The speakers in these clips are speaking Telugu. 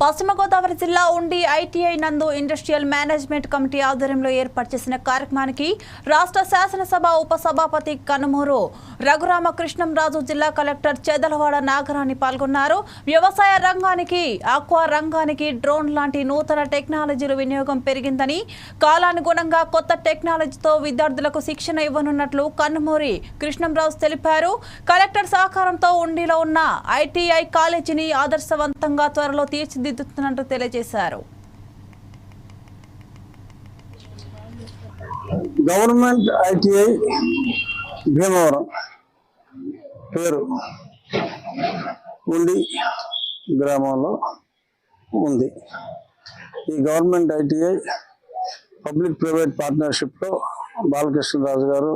పశ్చిమ గోదావరి జిల్లా ఉండి ఐటీఐ నందు ఇండస్ట్రియల్ మేనేజ్మెంట్ కమిటీ ఆధ్వర్యంలో ఏర్పాటు చేసిన కార్యక్రమానికి రాష్ట్ర శాసనసభ ఉపసభాపతి కనుమూరు రఘురామ కృష్ణంరాజు జిల్లా కలెక్టర్ చెదలవాడ నాగరాణి పాల్గొన్నారు. వ్యవసాయ రంగానికి ఆక్వా రంగానికి డ్రోన్ లాంటి నూతన టెక్నాలజీల వినియోగం పెరిగిందని కాలానుగుణంగా కొత్త టెక్నాలజీతో విద్యార్థులకు శిక్షణ ఇవ్వనున్నట్లు కన్నుమూరి కృష్ణంరాజు తెలిపారు. కలెక్టర్ సహకారంతో ఉండిలో ఉన్న ఐటీఐ కాలేజీని ఆదర్శవంతంగా త్వరలో తీర్చిదిద్దుతున్నట్టు తెలియజేశారు. గవర్నమెంట్ ఐటీఐ భీమవరం పేరు ఉండి గ్రామంలో ఉంది. ఈ గవర్నమెంట్ ఐటీఐ పబ్లిక్ ప్రైవేట్ పార్ట్నర్షిప్లో బాలకృష్ణరాజు గారు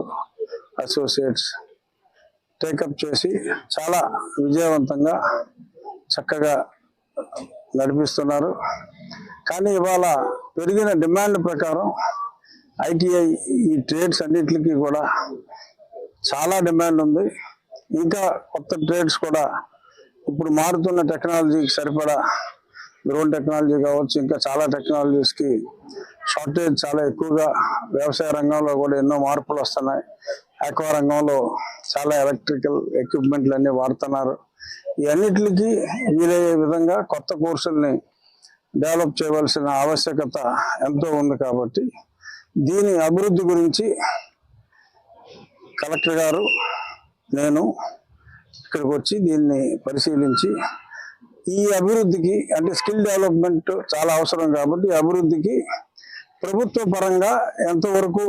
అసోసియేట్స్ టేకప్ చేసి చాలా విజయవంతంగా చక్కగా నడిపిస్తున్నారు. కానీ ఇవాళ పెరిగిన డిమాండ్ ప్రకారం ఐటీఐ ఈ ట్రేడ్స్ అన్నిటికీ కూడా చాలా డిమాండ్ ఉంది. ఇంకా కొత్త ట్రేడ్స్ కూడా ఇప్పుడు మారుతున్న టెక్నాలజీకి సరిపడా డ్రోన్ టెక్నాలజీ కావచ్చు ఇంకా చాలా టెక్నాలజీస్కి షార్టేజ్ చాలా ఎక్కువగా వ్యవసాయ రంగంలో కూడా ఎన్నో మార్పులు వస్తున్నాయి. ఆక్వా రంగంలో చాలా ఎలక్ట్రికల్ ఎక్విప్మెంట్లు అన్నీ వాడుతున్నారు. ఈ వీలయ్యే విధంగా కొత్త కోర్సుల్ని డెవలప్ చేయవలసిన ఆవశ్యకత ఎంతో ఉంది కాబట్టి దీని అభివృద్ధి గురించి కలెక్టర్ గారు నేను ఇక్కడికి వచ్చి దీన్ని పరిశీలించి ఈ అభివృద్ధికి అంటే స్కిల్ డెవలప్మెంట్ చాలా అవసరం కాబట్టి అభివృద్ధికి ప్రభుత్వ పరంగా ఎంతవరకు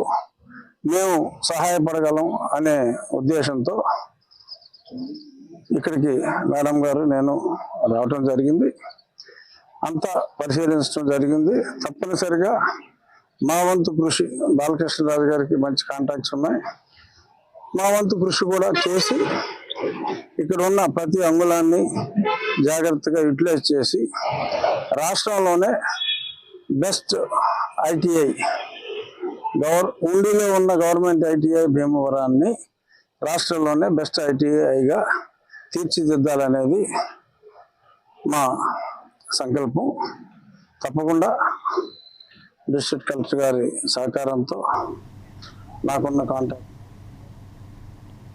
మేము సహాయపడగలం అనే ఉద్దేశంతో ఇక్కడికి మేడం గారు నేను రావటం జరిగింది. అంతా పరిశీలించడం జరిగింది. తప్పనిసరిగా మా వంతు కృషి బాలకృష్ణరాజు గారికి మంచి కాంటాక్ట్స్ ఉన్నాయి. మా వంతు కృషి కూడా చేసి ఇక్కడ ఉన్న ప్రతి అంగుళాన్ని జాగ్రత్తగా యూటిలైజ్ చేసి రాష్ట్రంలోనే బెస్ట్ ఐటీఐ గవర్ ఉండిలో ఉన్న గవర్నమెంట్ ఐటీఐ భీమవరాన్ని రాష్ట్రంలోనే బెస్ట్ ఐటీఐగా తీర్చిదిద్దాలనేది మా సంకల్పం. తప్పకుండా డిస్ట్రిక్ట్ కలెక్టర్ గారి సహకారంతో నాకున్న కాంటాక్ట్